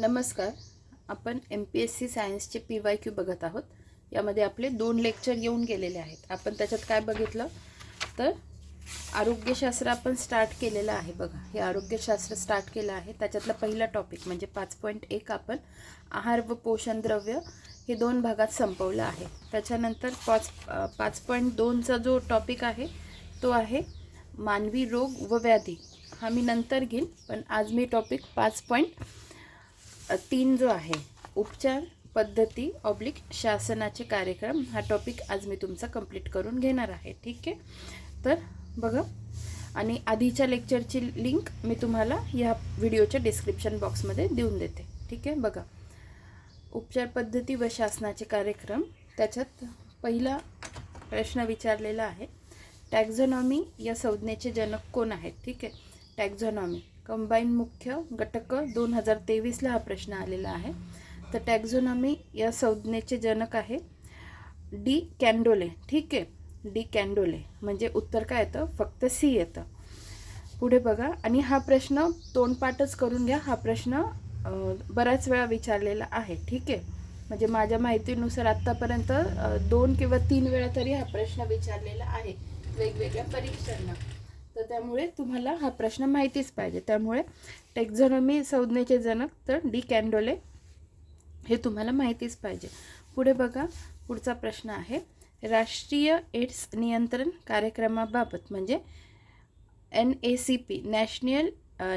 नमस्कार. आपण M P S C सायन्सचे पी वाय क्यू बघत आहोत. यामध्ये आपले दोन लेक्चर येऊन गेलेले आहेत. आपण त्याच्यात काय बघितलं? तर आरोग्यशास्त्र आपण स्टार्ट केलेलं आहे बघा. हे आरोग्यशास्त्र स्टार्ट केलं आहे. त्याच्यातला पहिला टॉपिक म्हणजे पाच पॉईंट एक आपण आहार व पोषण द्रव्य हे दोन भागात संपवलं आहे. त्याच्यानंतर पाच पाच पॉईंट दोनचा जो टॉपिक आहे तो आहे मानवी रोग व व्याधी. हा मी नंतर घेईन पण आज मी टॉपिक पाच पॉईंट तीन जो आहे उपचार पद्धती ऑब्लिक शासनाचे कार्यक्रम हा टॉपिक आज मी तुमचा कंप्लीट करून घेणार आहे ठीक आहे? तर बघा आणि आधीच्या लेक्चरची लिंक मी तुम्हाला ह्या व्हिडिओच्या डिस्क्रिप्शन बॉक्समध्ये देऊन देते ठीक आहे? बघा उपचार पद्धती व शासनाचे कार्यक्रम त्याच्यात पहिला प्रश्न विचारलेला आहे टॅक्झॉनॉमी या संज्ञेचे जनक कोण आहेत ठीक आहे? टॅक्झॉनॉमी कंबाईन मुख्य घटक दोन हजार तेवीसला हा प्रश्न आलेला आहे. तर टॅक्झोनॉमी या संज्ञेचे जनक आहे डी कॅन्डोले. ठीक आहे? De Candolle. म्हणजे उत्तर काय येतं? फक्त सी येतं. पुढे बघा. आणि हा प्रश्न तोंडपाठच करून घ्या. हा प्रश्न बऱ्याच वेळा विचारलेला आहे. ठीक आहे? म्हणजे माझ्या माहितीनुसार आत्तापर्यंत दोन किंवा तीन वेळा तरी हा प्रश्न विचारलेला आहे. वेगवेगळ्या परीक्षांना. तर त्यामुळे तुम्हाला हा प्रश्न माहितीच पाहिजे. त्यामुळे टेक्झॉनॉमी संज्ञेचे जनक तर डी कॅन्डोले हे तुम्हाला माहितीच पाहिजे. पुढे बघा पुढचा प्रश्न आहे. राष्ट्रीय एड्स नियंत्रण कार्यक्रमाबाबत म्हणजे N A C P national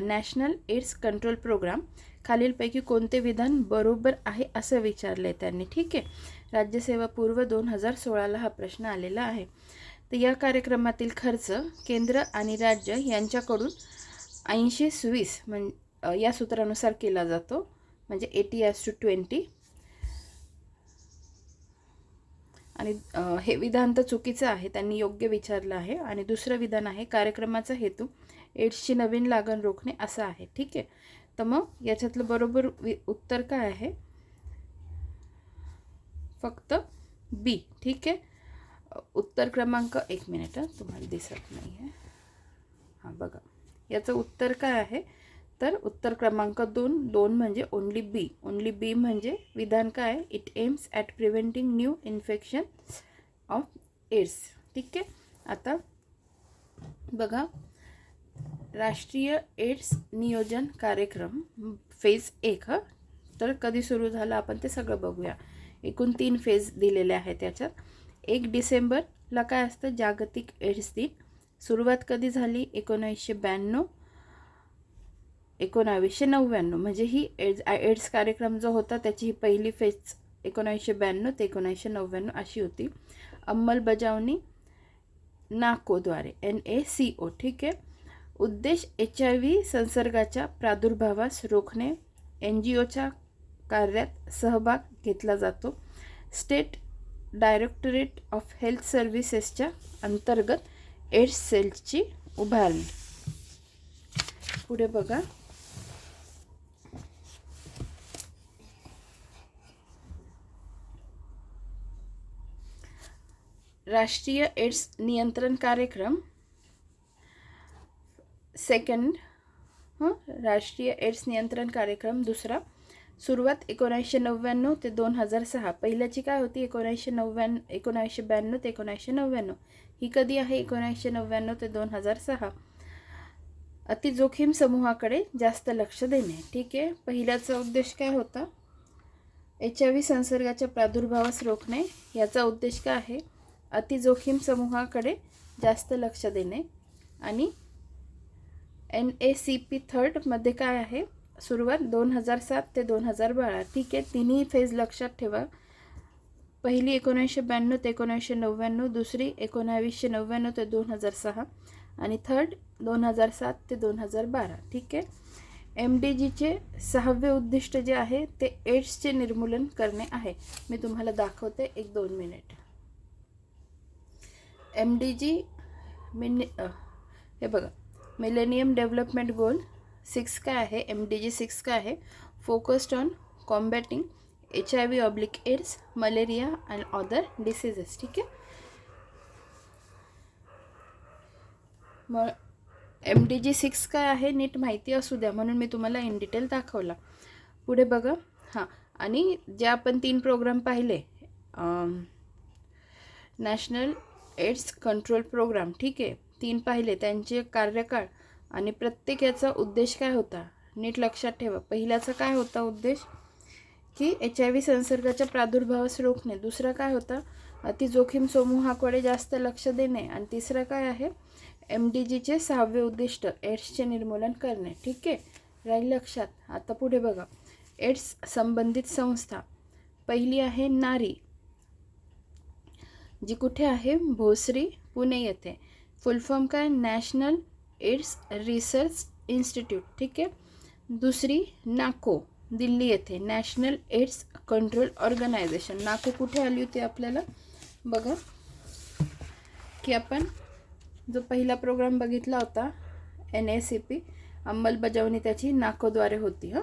national AIDS control programme खालीलपैकी कोणते विधान बरोबर आहे असं विचारलं आहे त्यांनी. ठीक आहे? राज्यसेवा पूर्व दोन हजार सोळाला हा प्रश्न आलेला आहे. तर या कार्यक्रमातील खर्च केंद्र आणि राज्य यांच्याकडून ऐंशी स्वीस म्हण या सूत्रानुसार केला जातो. म्हणजे एटी एस टू ट्वेंटी आणि हे विधान तर चुकीचं आहे. त्यांनी योग्य विचारलं आहे. आणि दुसरं विधान आहे कार्यक्रमाचा हेतू एड्सची नवीन लागण रोखणे असं आहे. ठीक आहे? तर मग याच्यातलं बरोबर वि उत्तर काय आहे? फक्त बी ठीक आहे? उत्तर क्रमांक एक मिनिट तुम्हाला दिसत नाही आहे हां बघा. याचं उत्तर काय आहे? तर उत्तर क्रमांक दोन दोन म्हणजे ओनली बी ओनली बी म्हणजे विधान काय? आहे it aims at preventing new infection of AIDS ठीक आहे? आता बघा. राष्ट्रीय एड्स नियोजन कार्यक्रम फेज एक हं. तर कधी सुरू झाला? आपण ते सगळं बघूया. एकूण तीन फेज दिलेले आहेत त्याच्यात एक डिसेंबरला काय असतं? जागतिक एड्स दिन. सुरुवात कधी झाली? एकोणावीसशे ब्याण्णव एकोणावीसशे नव्याण्णव. म्हणजे ही एड्स एड्स कार्यक्रम जो होता त्याची ही पहिली फेज एकोणावीसशे ब्याण्णव ते एकोणावीसशे नव्याण्णव अशी होती. अंमलबजावणी नाकोद्वारे एन ए सी ओ ठीक आहे? उद्देश एच आय व्ही संसर्गाच्या प्रादुर्भावास रोखणे. एन जी ओच्या कार्यात सहभाग घेतला जातो. स्टेट डायरेक्टरेट ऑफ हेल्थ सर्व्हिसेसच्या अंतर्गत एड्स सेल्सची उभारणी. पुढे बघा. राष्ट्रीय एड्स नियंत्रण कार्यक्रम. सेकंड हं राष्ट्रीय एड्स नियंत्रण कार्यक्रम दुसरा सुरुवात एकोणीसशे नव्याण्णव ते दोन हजार सहा. पहिल्याची काय होती? एकोणीसशे नव्याण्णव एकोणीसशे ब्याण्णव ते एकोणीसशे नव्याण्णव. ही कधी आहे? एकोणीसशे नव्याण्णव ते दोन हजार सहा. अतिजोखीम समूहाकडे जास्त लक्ष देणे. ठीक आहे? पहिल्याचा उद्देश काय होता? एच आय व्ही संसर्गाच्या प्रादुर्भावास रोखणे. याचा उद्देश काय आहे? अतिजोखीम समूहाकडे जास्त लक्ष देणे. आणि एन ए सी पी थर्डमध्ये काय आहे? सुरुवात दोन हजार सात ते दोन हजार बारा. ठीक आहे तिन्ही फेज लक्षात ठेवा. पहिली एकोणीसशे ब्याण्णव ते एकोणीसशे नव्याण्णव दुसरी एकोणावीसशे नव्याण्णव ते दोन हजार सहा आणि थर्ड दोन हजार सात ते दोन हजार बारा. ठीक आहे? एम डी जीचे सहावे उद्दिष्ट जे आहे ते एड्सचे निर्मूलन करणे आहे. मी तुम्हाला दाखवते एक दोन मिनिट. एम डी जी मिन हे बघा. मिलेनियम डेव्हलपमेंट गोल सिक्स काय आहे? एम डी जी सिक्स काय आहे? Focused on combating H I V oblique AIDS malaria and other diseases ठीक आहे? मग एम डी जी सिक्स काय आहे नीट माहिती असू द्या म्हणून मी तुम्हाला इन डिटेल दाखवला. पुढे बघा. हां. आणि जे आपण तीन प्रोग्राम पाहिले नॅशनल एड्स कंट्रोल प्रोग्राम ठीक आहे? तीन पाहिले त्यांचे कार्यकाळ आणि प्रत्येक याचा उद्देश काय होता? नीट लक्षात ठेवा. पहिल्याचा काय होता उद्देश? की एच आय व्ही संसर्गाच्या प्रादुर्भावास रोखणे. दुसरा काय होता? अतिजोखीम समूहाकडे जास्त लक्ष देणे. आणि तिसरं काय आहे? एम डी जीचे सहावे उद्दिष्ट एड्सचे निर्मूलन करणे. ठीक आहे? राहील लक्षात. आता पुढे बघा. एड्स संबंधित संस्था. पहिली आहे नारी. जी कुठे आहे? भोसरी पुणे येथे. फुल फॉर्म काय? नॅशनल एड्स रिसर्च इन्स्टिट्यूट ठीक आहे? दुसरी नाको दिल्ली येथे national AIDS control organisation. NACO कुठे आली होती आपल्याला? बघा की आपण जो पहिला प्रोग्राम बघितला होता एन ए सी पी अंमलबजावणी त्याची नाकोद्वारे होती हां?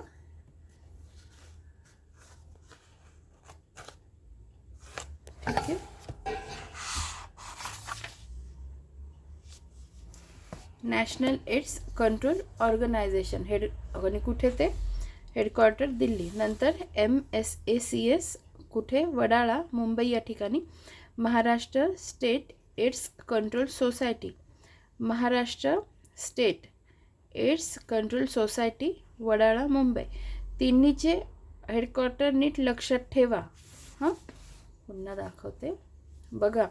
National AIDS control organisation head आणि कुठे ते? हेडक्वार्टर दिल्ली. नंतर M S A C S कुठे? वडाळा मुंबई या ठिकाणी. Maharashtra state AIDS control society. Maharashtra state AIDS control society Wadala Mumbai. तिन्हीचे headquarter नीट लक्षात ठेवा. हां? पुन्हा दाखवते. बघा.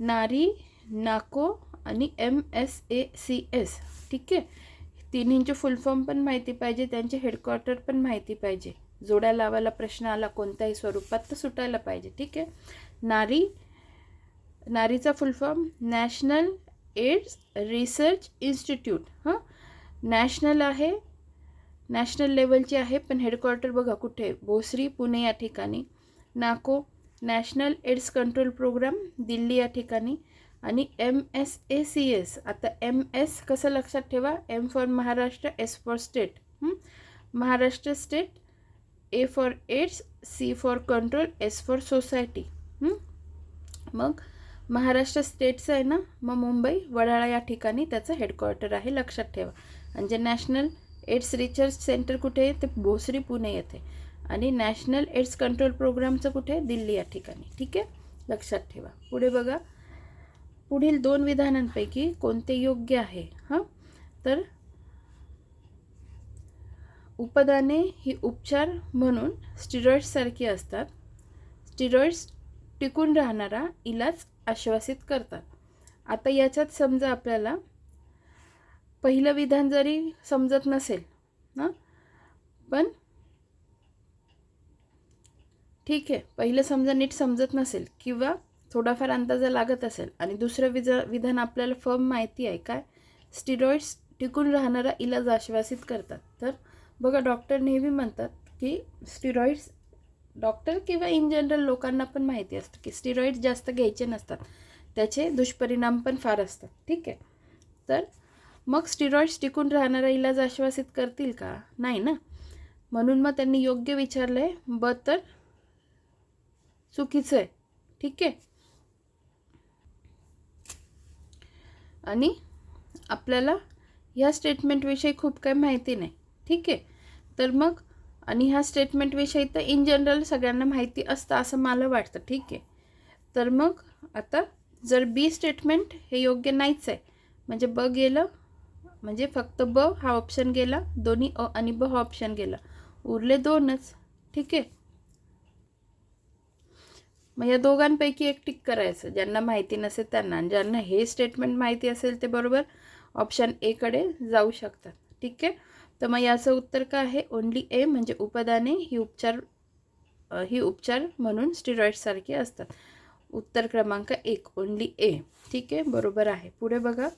नारी नाको आणि M S A C S ठीक आहे? तिन्हींचे फुल फॉर्म पण माहिती पाहिजे त्यांचे हेडक्वार्टर पण माहिती पाहिजे. जोड्या लावायला प्रश्न आला कोणत्याही स्वरूपात तर सुटायला पाहिजे. ठीक आहे? NARI नारीचा full form national AIDS research institute हां? नॅशनल आहे नॅशनल लेवलची आहे पण हेडक्वार्टर बघा कुठे? भोसरी पुणे या ठिकाणी. NACO national AIDS control programme Delhi या ठिकाणी. आणि M S A C S आता एम एस कसं लक्षात ठेवा? M for Maharashtra S for state Maharashtra state A for AIDS C for control S for society मग महाराष्ट्र स्टेटचं आहे ना? मग मुंबई वडाळा या ठिकाणी त्याचं हेडक्वार्टर आहे लक्षात ठेवा. आणि जे नॅशनल एड्स रिसर्च सेंटर कुठे आहे? ते भोसरी पुणे येथे. आणि नॅशनल एड्स कंट्रोल प्रोग्रामचं कुठे दिल्ली या ठिकाणी. ठीक आहे? लक्षात ठेवा. पुढे बघा. पुढील दोन विधानांपैकी कोणते योग्य आहे हां? तर उपदाने ही उपचार म्हणून स्टिरॉइड्ससारखी असतात. स्टिरॉइड्स टिकून राहणारा इलाज आश्वासित करतात. आता याच्यात समजा आपल्याला पहिलं विधान जरी समजत नसेल हां? पण ठीक आहे पहिलं समजा नीट समजत नसेल किंवा थोडाफार अंदाजा लागत असेल. आणि दुसरं विज विधान आपल्याला फर्म माहिती आहे काय? स्टिरॉइड्स टिकून राहणारा इलाज आश्वासित करतात. तर बघा डॉक्टर नेहमी म्हणतात की स्टिरॉइड्स डॉक्टर किंवा इन जनरल लोकांना पण माहिती असतं की स्टिरॉइड्स जास्त घ्यायचे नसतात. त्याचे दुष्परिणाम पण फार असतात. ठीक आहे? तर मग स्टिरॉइड्स टिकून राहणारा इलाज आश्वासित करतील का? नाही ना? म्हणून मग त्यांनी योग्य विचारलं आहे ब तर चुकीचं आहे. ठीक आहे? आणि आपल्याला ह्या स्टेटमेंटविषयी खूप काही माहिती नाही. ठीक आहे? तर मग आणि ह्या स्टेटमेंटविषयी तर इन जनरल सगळ्यांना माहिती असतं असं मला वाटतं. ठीक आहे? तर मग आता जर बी स्टेटमेंट हे योग्य नाहीच आहे म्हणजे ब गेलं म्हणजे फक्त ब हा ऑप्शन गेला दोन्ही अ आणि ब हा ऑप्शन गेला. उरले दोनच. ठीक आहे? मग या दोघांपैकी एक टिक करायचं. ज्यांना माहिती नसेल त्यांना. आणि ज्यांना हे स्टेटमेंट माहिती असेल ते बरोबर ऑप्शन एकडे जाऊ शकतात. ठीक आहे? तर मग याचं उत्तर काय आहे? ओनली ए म्हणजे उपदाने ही उपचार ही उपचार म्हणून स्टिरॉइड्ससारखे असतात. उत्तर क्रमांक एक ओनली ए ठीक आहे? बरोबर आहे. पुढे बघा.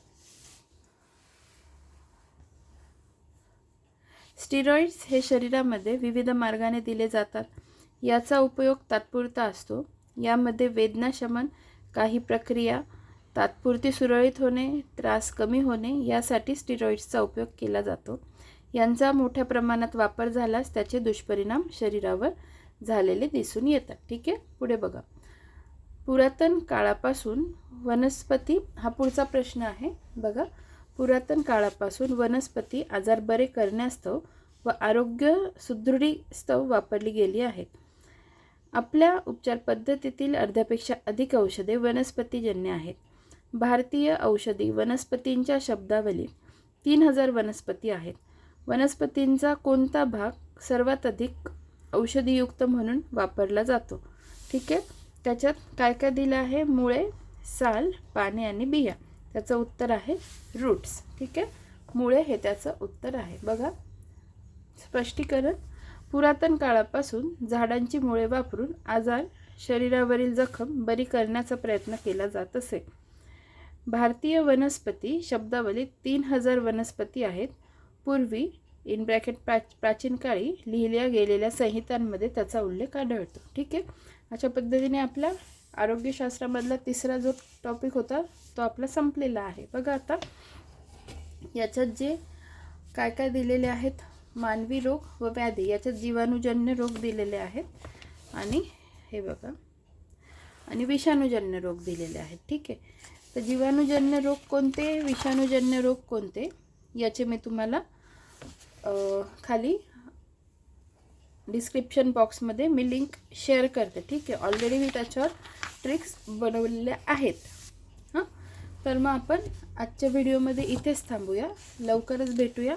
स्टिरॉइड्स हे शरीरामध्ये विविध मार्गाने दिले जातात. याचा उपयोग तात्पुरता असतो. यामध्ये वेदनाशमन काही प्रक्रिया तात्पुरती सुरळीत होणे त्रास कमी होणे यासाठी स्टिरॉईड्सचा उपयोग केला जातो. यांचा मोठ्या प्रमाणात वापर झाल्यास त्याचे दुष्परिणाम शरीरावर झालेले दिसून येतात. ठीक आहे? पुढे बघा. पुरातन काळापासून वनस्पती हा पुढचा प्रश्न आहे. बघा. पुरातन काळापासून वनस्पती आजार बरे करण्यास्तव व आरोग्य सुदृढीस्तव वापरली गेली आहेत. आपल्या उपचार पद्धतीतील अर्ध्यापेक्षा अधिक औषधे वनस्पतीजन्य आहेत. भारतीय औषधी वनस्पतींच्या शब्दावलीत तीन हजार वनस्पती आहेत. वनस्पतींचा कोणता भाग सर्वात अधिक औषधीयुक्त म्हणून वापरला जातो? ठीक आहे? त्याच्यात काय काय दिलं आहे? मुळे साल पाने आणि बिया. त्याचं उत्तर आहे रूट्स ठीक आहे? मुळे हे त्याचं उत्तर आहे. बघा. स्पष्टीकरण. पुरातन काळापासून झाडांची मुळे वापरून आजार शरीरावरील जखम बरी करण्याचा प्रयत्न केला जात असे. भारतीय वनस्पती शब्दावलीत तीन हजार वनस्पती आहेत. पूर्वी इन ब्रॅकेट प्रा प्राचीन काळी लिहिल्या गेलेल्या संहितांमध्ये त्याचा उल्लेख आढळतो. ठीक आहे? अशा पद्धतीने आपला आरोग्यशास्त्रामधला तिसरा जो टॉपिक होता तो आपला संपलेला आहे. बघा आता याच्यात जे काय काय दिलेले आहेत? मानवी रोग व व्याधी याच्यात जीवाणूजन्य रोग दिलेले आहेत. आणि हे बघा. आणि विषाणूजन्य रोग दिलेले आहेत. ठीक आहे. तर जीवाणूजन्य रोग कोणते? विषाणूजन्य रोग कोणते? याचे मी तुम्हाला खाली डिस्क्रिप्शन बॉक्समध्ये मी लिंक शेअर करते. ठीक आहे. ऑलरेडी मी त्याच्यावर ट्रिक्स बनवलेल्या आहेत. हां? तर मग आपण आजच्या व्हिडिओमध्ये इथेच थांबूया. लवकरच भेटूया.